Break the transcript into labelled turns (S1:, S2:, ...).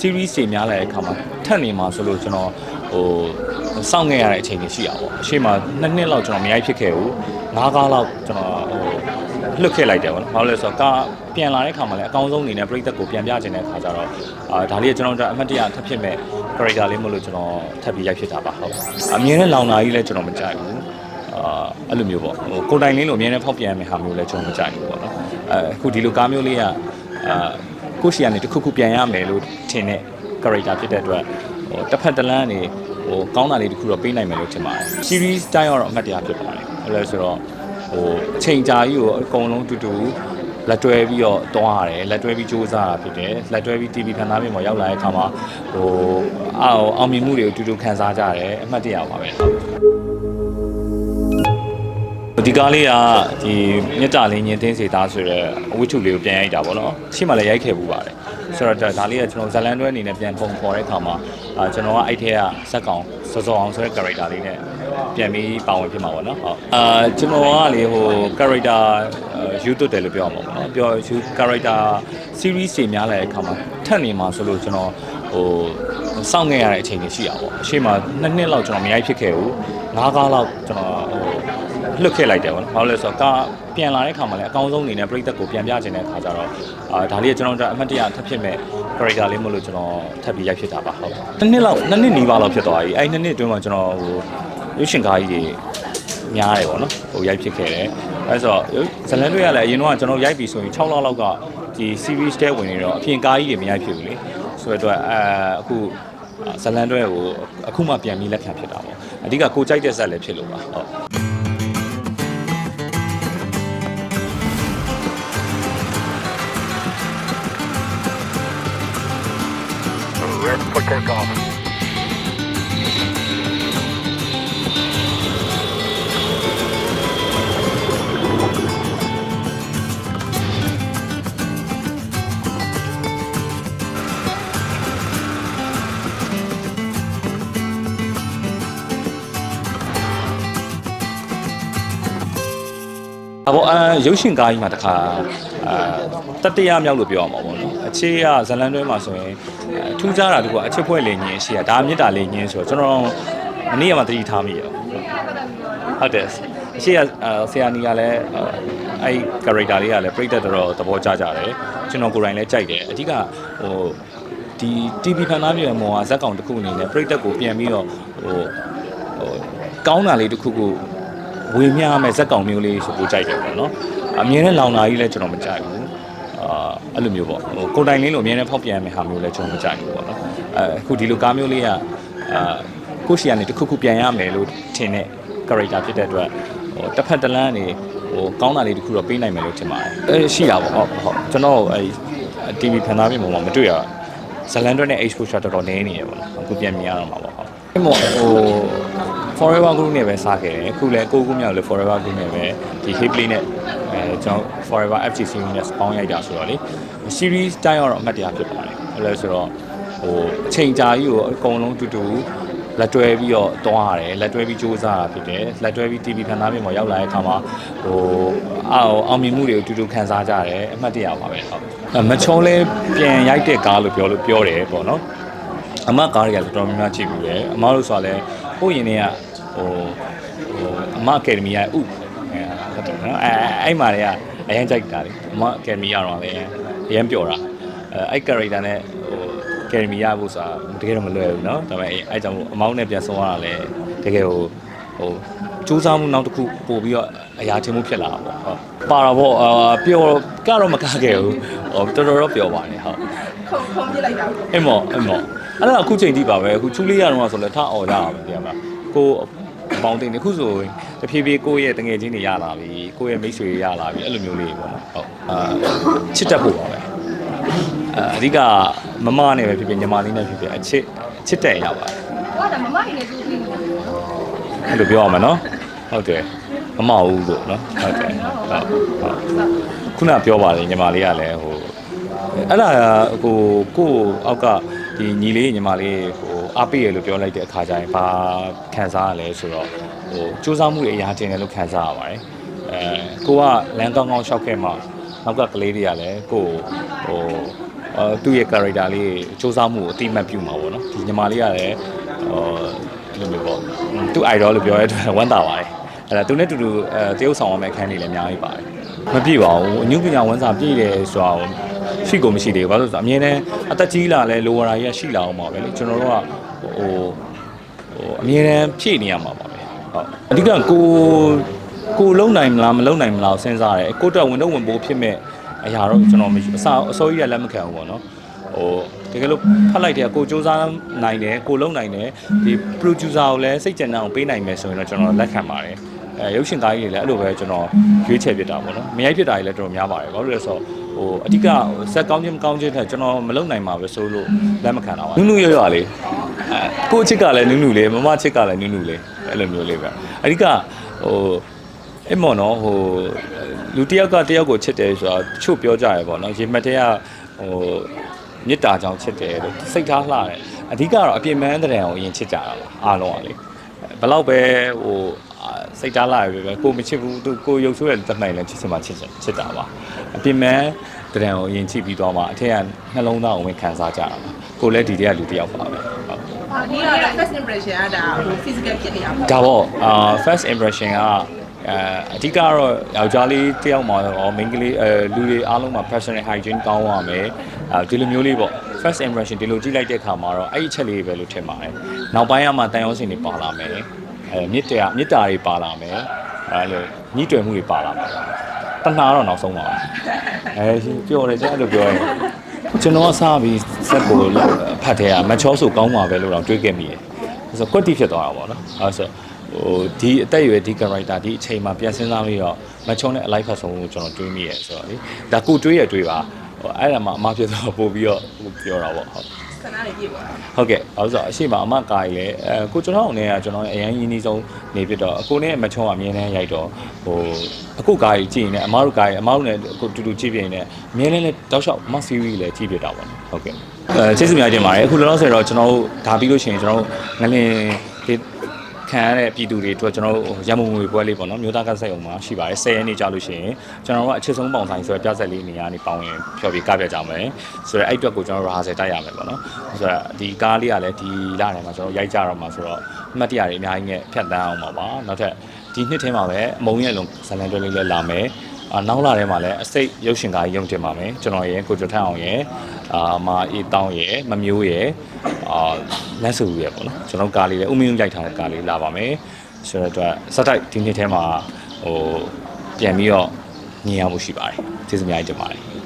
S1: series တွေများလာတဲ့အခါမှာထပ်နေမှာဆိုလို့ကျွန်တော်ဟိုစောင့်ခဲ့ရတဲ့အချိန်တွေရှိတာပေါ့အရှိမနှစ်နှစ်လောက်ကျွန်တော်မရိုက်ဖြစ်ခဲ့ဘူးငါးကားလောက်ကျွန်တော်ဟိုလွတ်ခဲ့လိုက်တယ်ပေါ့နော်ဘာလို့လဲဆိုတော့ကားပြန်လာတဲ့အခါမှာလည်းအကောင်းဆုံးအနေနဲ့ပြည်သက်ကိုပြန်ပြချင်တဲ့အခါကျတော့အာဒါလေးကကျွန်တော်တို့အမှတ်တရထပ်ဖြစ်မဲ့ character လေးမလို့ကျွန်တော်ထပ်ပြီးရိုက်ဖြစ်တာပါဟုတ်အမြင်နဲ့လောင်နာကြီးလည်းကျွန်တော်မကြိုက်ဘူးအာအဲ့လိုမျိုးပေါ့ဟိုကိုယ်တိုင်လေးလိုအများနဲ့ဖောက်ပြန်မယ့်ဟာမျိုးလဲကျွန်တော်မကြိုက်ဘူးပေါ့နော်အဲအခုဒီလိုကားမျိုးလေးကအာ ကိုယ့်ရှီကနေတစ်ခုခုပြန်ရမယ်လို့ထင်တဲ့ character ဖြစ်တဲ့အတွက်ဟိုတစ်ဖက်တစ်လမ်းနေဟိုကောင်းတာလေးတစ်ခုတော့ပေးနိုင်မယ်လို့ထင်ပါတယ် series တိုင်းကတော့အမှတ်တရဖြစ်ပါတယ်အဲ့လိုဆိုတော့ဟိုအချိန်ကြာကြီးကိုအကုန်လုံးတူတူလက်တွဲပြီးတော့တွားရတယ်လက်တွဲပြီးစူးစမ်းတာဖြစ်တယ်လက်တွဲပြီး TV ဖန်သားပြင်ပေါ်ရောက်လာတဲ့အခါမှာဟိုအောက်အောင်မြင်မှုတွေကိုတူတူခံစားကြရတယ်အမှတ်တရပါပဲဟုတ် ဒီကားလေးကဒီမြတ်တာလင်းညင်းတင်းစီသားဆိုရဲအဝိထုလေးကိုပြန်ရိုက်တာပေါ့နော်ရှေ့မှာလည်းရိုက်ခဲ့ဘူးပါတယ်ဆိုတော့ဒါလေးကကျွန်တော်ဇလန်တွဲအနေနဲ့ပြန်ပုံဖော်တဲ့အခါမှာအာကျွန်တော်ကအဲ့ထဲကဇက်ကောင်စောစောအောင်ဆိုတဲ့ character လေးနဲ့ပြန်ပြီးပါဝင်ဖြစ်မှာပေါ့နော်ဟုတ်အာကျွန်တော်ကလေဟို character ယူသွတ်တယ်လို့ပြောအောင်ပေါ့နော်ပြော character series တွေများလာတဲ့အခါမှာထပ်နေမှာဆိုလို့ကျွန်တော်ဟိုစောင့်ခဲ့ရတဲ့အချိန်တွေရှိတာပေါ့အရှိမနှစ်နှစ်လောက်ကျွန်တော်မရိုက်ဖြစ်ခဲ့ဘူးငါးကားလောက်ကျွန်တော်ဟို လွတ်ခဲ့လိုက်တယ်ပေါ့နော်။ဘာလို့လဲဆိုတော့ကားပြန်လာတဲ့ခါမှာလည်းအကောင်းဆုံးအနေနဲ့ပြည်သက်ကိုပြန်ပြချင်တဲ့ခါကျတော့အာဒါလေးကကျွန်တော်တို့အမှတ်တရထပ်ဖြစ်မဲ့ character လေးမလို့ကျွန်တော်ထပ်ပြီးရိုက်ဖြစ်တာပါဟုတ်။နှစ်နှစ်လောက်နှစ်နှစ်နီးပါးလောက်ဖြစ်သွားပြီ။အဲ့နှစ်နှစ်အတွင်းမှာကျွန်တော်ဟိုရုပ်ရှင်ကားကြီးတွေများတယ်ပေါ့နော်။ဟိုရိုက်ဖြစ်ခဲ့တယ်။အဲဆိုတော့ဇလန်တွေရလည်းအရင်တော့ကျွန်တော်ရိုက်ပြီဆိုရင်6လလောက်ကဒီ series တဲဝင်နေတော့အပြင်ကားကြီးတွေမရိုက်ဖြစ်ဘူးလေ။ဆိုတော့အဲအခုဇလန်တွေဟိုအခုမှပြန်ပြီးလက်ခံဖြစ်တာပေါ့။အဓိကကိုကြိုက်တဲ့ဇက်လည်းဖြစ်လို့ပါဟုတ်။
S2: Kirkhoff.
S1: အဘောအာရုပ်ရှင်ကားကြီးမှာတခါအာတတရမြောက်လို့ပြောရမှာပေါ့နော်အခြေကဇလန်တွဲမှာဆိုရင်အဲထူးခြားတာတကူအချစ်ဖွဲ့လေညင်းရှိရဒါမြစ်တာလေညင်းဆိုတော့ကျွန်တော်မနေ့ကမှသတိထားမိရဟုတ်တယ်အရှိကအာဆရာနီကလည်းအဲအဲ့ character လေးကလည်းပြိတ္တတော်သဘောကျကြတယ်ကျွန်တော်ကိုယ်တိုင်လည်းကြိုက်တယ်အဓိကဟိုဒီ TV ဖန်သားမြေမော်ကဇက်ကောင်တစ်ခုအနေနဲ့ပြိတ္တကိုပြန်ပြီးတော့ဟိုဟိုကောင်းတာလေးတစ်ခုခု ဝေမျှမဲ့ဇက်ကောင်မျိုးလေးဆိုပိုကြိုက်တယ်ပေါ့နော်အမြင်နဲ့လောင်နာကြီးလည်းကျွန်တော်မကြိုက်ဘူးအာအဲ့လိုမျိုးပေါ့ဟိုကိုယ်တိုင်လေးလိုအမြင်နဲ့ဖောက်ပြန်မဲ့ဟာမျိုးလည်းကျွန်တော်မကြိုက်ဘူးပေါ့နော်အဲအခုဒီလိုကားမျိုးလေးကအာကိုယ့်ရှီကနေတစ်ခုခုပြန်ရမယ်လို့ထင်တဲ့ character ဖြစ်တဲ့အတွက်ဟိုတစ်ဖက်တစ်လမ်းနေဟိုကောင်းတာလေးတစ်ခုတော့ပေးနိုင်မယ်လို့ထင်ပါတယ်အဲရှိတာပေါ့ဟုတ်ဟုတ်ကျွန်တော်အဲ TV ဖန်သားပြင်ပေါ်မှာမတွေ့ရဇလန်တွဲနဲ့ exposure တော်တော်နည်းနေရပေါ့နော်အခုပြန်မြင်ရတော့မှာပေါ့ဟုတ် အဲ့မော်ဟို forever group နဲ့ပဲစားခဲ့တယ်အခုလည်းကိုကူမြောက်လည်း forever group နဲ့ပဲဒီ hip play နဲ့အဲကျွန်တော် forever FGC နဲ့ပေါင်းရိုက်တာဆိုတော့လေ series တိုင်းကတော့အမှတ်တရဖြစ်ပါတယ်အဲ့လိုဆိုတော့ဟိုအချိန်ကြာကြီးကိုအကုန်လုံးတူတူလက်တွဲပြီးတော့တွားရတယ်လက်တွဲပြီးစူးစမ်းတာဖြစ်တယ်လက်တွဲပြီး TV ဖန်သားပြင်ပေါ်ရောက်လာတဲ့အခါမှာဟိုအောက်အောင်မြင်မှုတွေကိုတူတူခံစားကြရတယ်အမှတ်တရပါပဲဟုတ်အဲမချုံလဲပြန်ရိုက်တဲ့ကားလို့ပြောလို့ပြောတယ်ပေါ့နော် အမကားတွေကတော်တော်များများကြည့်ပြီးတယ်အမတို့ဆိုတာလည်းကိုယ့်ရင်တွေကဟိုဟိုအမအကယ်ဒမီရဲ့ဥအဲဟုတ်တယ်နော်အဲအဲ့မှာတွေကအရင်ကြိုက်တာလေအမအကယ်ဒမီရတော့လည်းအရင်ပျော်တာအဲအဲ့ character နဲ့ဟိုအကယ်ဒမီရဖို့ဆိုတာတကယ်တော့မလွယ်ဘူးနော်ဒါပေမဲ့အဲ့ကြောင့်မို့အမောင်းနဲ့ပြန်ဆုံးရတာလည်းတကယ်ဟိုဟိုစူးစမ်းမှုနောက်တစ်ခုပို့ပြီးတော့အရာထင်မှုဖြစ်လာတာပေါ့ဟုတ်ပါတော့ဗောပျော်ကတော့မကခဲ့ဘူးဟိုတော်တော်တော့ပျော်ပါတယ်ဟုတ်
S3: ခုံခုံပြလိုက်တာ
S1: အင်းမောအင်းမော အဲ့ဒါအခုချိန်ထိပါပဲအခုချူလေးရတော့ဆိုလဲထအော်ကြတာပဲတရားမလားကိုအပေါင်းတင်တစ်ခုဆိုရင်တဖြည်းဖြည်းကိုယ့်ရဲ့တငယ်ချင်းတွေရလာပြီကိုယ့်ရဲ့မိတ်ဆွေတွေရလာပြီအဲ့လိုမျိုးလေးပေါ့နော်ဟုတ်အာချစ်တတ်ဖို့ပါပဲအာအဓိကမမနဲ့ပဲဖြစ်ဖြစ်ညီမလေးနဲ့ဖြစ်ဖြစ်အချစ်ချစ်တဲ့ရပါ
S3: ဟောဒါမမကြီးလည်းသူ့ပြီးနေတယ်
S1: အဲ့လိုပြောရမှာနော်ဟုတ်တယ်မမဟုတ်လို့နော်ဟုတ်တယ်ဟုတ်ဟုတ်ခုနပြောပါလေညီမလေးကလည်းဟိုအဲ့ဒါဟိုကိုယ့်အောက်က ဒီညီလေးညီမလေးဟိုအားပေးရလို့ပြောလိုက်တဲ့အခါကျရင်ဘာခံစားရလဲဆိုတော့ဟိုစူးစမ်းမှုတွေအများကြီးတယ်လို့ခံစားရပါတယ်အဲကိုကလမ်းကောင်းကောင်းလျှောက်ခဲ့မှနောက်ကကလေးတွေကလည်းကိုကိုဟိုအာသူ့ရဲ့ character လေးစူးစမ်းမှုကိုအတိအမှတ်ပြုမှာပေါ့နော်ဒီညီမလေးကလည်းဟိုဒီလိုမျိုးပေါ့သူ့ idol လို့ပြောရတဲ့အတွက်ဝမ်းသာပါတယ်အဲ့ဒါသူနဲ့တူတူအဲတရုပ်ဆောင်ရမယ့်အခန်းတွေလည်းအများကြီးပါတယ်မပြည့်ပါဘူးအညုပညာဝန်စာပြည့်တယ်ဆိုတာကို ရှိကိုမရှိသေးဘူးဘာလို့လဲဆိုတော့အမြင်နဲ့အသက်ကြီးလာလဲလိုဝါရာကြီးကရှိလာအောင်ပါပဲလေကျွန်တော်တို့ကဟိုဟိုအမြဲတမ်းဖြည့်နေရမှာပါပဲဟုတ်အဓိကကိုကိုလုံနိုင်မလားမလုံနိုင်မလားစဉ်းစားတယ်ကိုတက်ဝင်တော့ဝင်ပိုးဖြစ်မဲ့အရာတော့ကျွန်တော်မရှိအစာအစိုးရလက်မခံဘူးပေါ့နော်ဟိုတကယ်လို့ဖတ်လိုက်တယ်ကိုစူးစမ်းနိုင်တယ်ကိုလုံနိုင်တယ်ဒီ producer ကိုလည်းစိတ်ကြံတဲ့အောင်ပေးနိုင်မယ်ဆိုရင်တော့ကျွန်တော်လက်ခံပါတယ်အဲရုပ်ရှင်ကားကြီးတွေလည်းအဲ့လိုပဲကျွန်တော်ရွေးချယ်ဖြစ်တာပေါ့နော်မရိုက်ဖြစ်တာကြီးလည်းတော်တော်များပါတယ်ဘာလို့လဲဆိုတော့ ဟိုအဓိကဇက်ကောင်းခြင်းမကောင်းခြင်းတဲ့ကျွန်တော်မလုံနိုင်ပါပဲဆိုလို့လက်မခံတာပါနုနုရွရွလေးအဲကိုချစ်ကလည်းနုနုလေးမမချစ်ကလည်းနုနုလေးအဲ့လိုမျိုးလေးပဲအဓိကဟိုအဲ့မော်နော်ဟိုလူတစ်ယောက်ကတစ်ယောက်ကိုချစ်တယ်ဆိုတာတချို့ပြောကြရပေါ့နော်ရေမတ်တဲ့ကဟိုမေတ္တာကြောင့်ချစ်တယ်လို့စိတ်ထားလှတယ်အဓိကတော့အပြင်းမန်းတဲ့အောင်အရင်ချစ်ကြတာပါအားလုံးကလေဘယ်တော့ပဲဟိုအာ စိတ်ထားလှရပဲပဲကိုမချစ်ဘူးသူကိုရုပ်ဆိုးတဲ့တမိုင်လည်းချစ်စမှာချစ်ချင်ချစ်တာပါအပြင်းမန်းတဲ့အောင်အရင်ချစ်ပြီးတော့မှအထက်ကနှလုံးသားအောင်ဝင်ခံစားကြတာပါကိုလည်းဒီတည်းကလူတစ်ယောက်ပါပဲဟုတ်
S3: ဒီက first impression ကဒါဟို physical ဖြစ်နေတာပေါ့
S1: ဒါပေါ့အာ first impression ကအဲအဓိကတော့ယောက်ျားလေးတယောက်မှာတော့ main ကလေးအဲလူတွေအားလုံးမှာ personal hygiene ကောင်းရမယ်အဲဒီလိုမျိုးလေးပေါ့ first impression ဒီလိုကြည့်လိုက်တဲ့အခါမှာတော့အဲ့ဒီအချက်လေးပဲလို့ထင်ပါတယ်နောက်ပိုင်းကမှတန်ရုံးစင်တွေပါလာမယ် အဲမြစ်တရမြစ်တာတွေပါလာမယ်အဲလိုညှိတွယ်မှုတွေပါလာမယ်တဏှာတော့နောက်ဆုံးပါပဲအဲပြောတယ်ကျန်အဲ့လိုပြောရင်ကျွန်တော်ကစားပြီးစက်ကိုဖတ်တဲ့ကမချောဆိုကောင်းပါပဲလို့တော့တွေးခဲ့မိတယ်ဆိုတော့ကွက်တိဖြစ်သွားတာပေါ့နော်အဲဆိုဟိုဒီအသက်အရွယ်ဒီ character ဒီအချိန်မှာပြန်စဉ်းစားပြီးတော့မချုံတဲ့အလိုက်ဖတ်ဆုံးကိုကျွန်တော်တွေးမိရဲဆိုတော့လေဒါကိုတွေးရတွေးပါဟိုအဲ့ဒါမှအမဖြစ်တော့ပို့ပြီးတော့ပြောတာပေါ့ဟုတ်
S3: ခဏလေးပြည့်သွားတာ
S1: ဟုတ်ကဲ့အဲဆိုတော့အရှိမအမကာကြီးလဲအဲကိုကျွန်တော်အနေနဲ့ကကျွန်တော်အရင်ရင်းနှီးဆုံးနေပြတော့အကိုနဲ့မချုံကအမြင်နဲ့ရိုက်တော့ဟိုအခုကာကြီးကြည့်နေအမတို့ကာကြီးအမတို့နဲ့ကိုတူတူကြည့်ပြနေအမြင်နဲ့လည်းတောက်လျှောက်မဆီရီလည်းကြည့်ပြတာပေါ့နော်ဟုတ်ကဲ့အဲကျေးဇူးများတင်ပါတယ်အခုလောလောဆယ်တော့ကျွန်တော်တို့ဒါပြီးလို့ရှိရင်ကျွန်တော်တို့ငလင်ဒီ ခံရတဲ့ပြည်သူတွေအတွက်ကျွန်တော်တို့ရမုံငွေပွဲလေးပေါ့နော်မြို့သားကဆိုင်အောင်မှာရှိပါတယ်10ရက်နေ့ကြာလို့ရှိရင်ကျွန်တော်တို့ကအချစ်ဆုံးပေါင်ဆိုင်ဆိုတဲ့ပြဆက်လေးနေရာနေပေါင်းရင်ဖြော်ပြကပြကြမယ်ဆိုတော့အဲ့အတွက်ကိုကျွန်တော်တို့ rehearsal တိုက်ရမယ်ပေါ့နော်ဆိုတော့ဒီကားလေးကလည်းဒီလထဲမှာကျွန်တော်ရိုက်ကြတော့မှာဆိုတော့အမှတ်တရတွေအများကြီးနဲ့ဖြတ်တန်းအောင်ပါပါနောက်ထပ်ဒီနှစ်ထဲမှာပဲအမုံရဲ့လုံးဇလန်တွဲလေးလည်းလာမယ် အာနောက်လာထဲမှာလည်းအစိတ်ရုပ်ရှင်ကားကြီးရုံတင်ပါမယ်ကျွန်တော်ရဲ့ကိုကျော်ထန်းအောင်ရဲ့အာမအေးတောင်းရဲ့မမျိုးရဲ့အာလက်ဆူရဲ့ပေါ့နော်ကျွန်တော်ကားလေးလည်းဥမင်းရိုက်ထားတဲ့ကားလေးလာပါမယ်ဆိုတော့အတွက်စက်တိုက်ဒီနှစ်ထဲမှာဟိုပြန်ပြီးတော့ညင်ရမှုရှိပါတယ်ကျေးဇူးများကြီးတင်ပါတယ်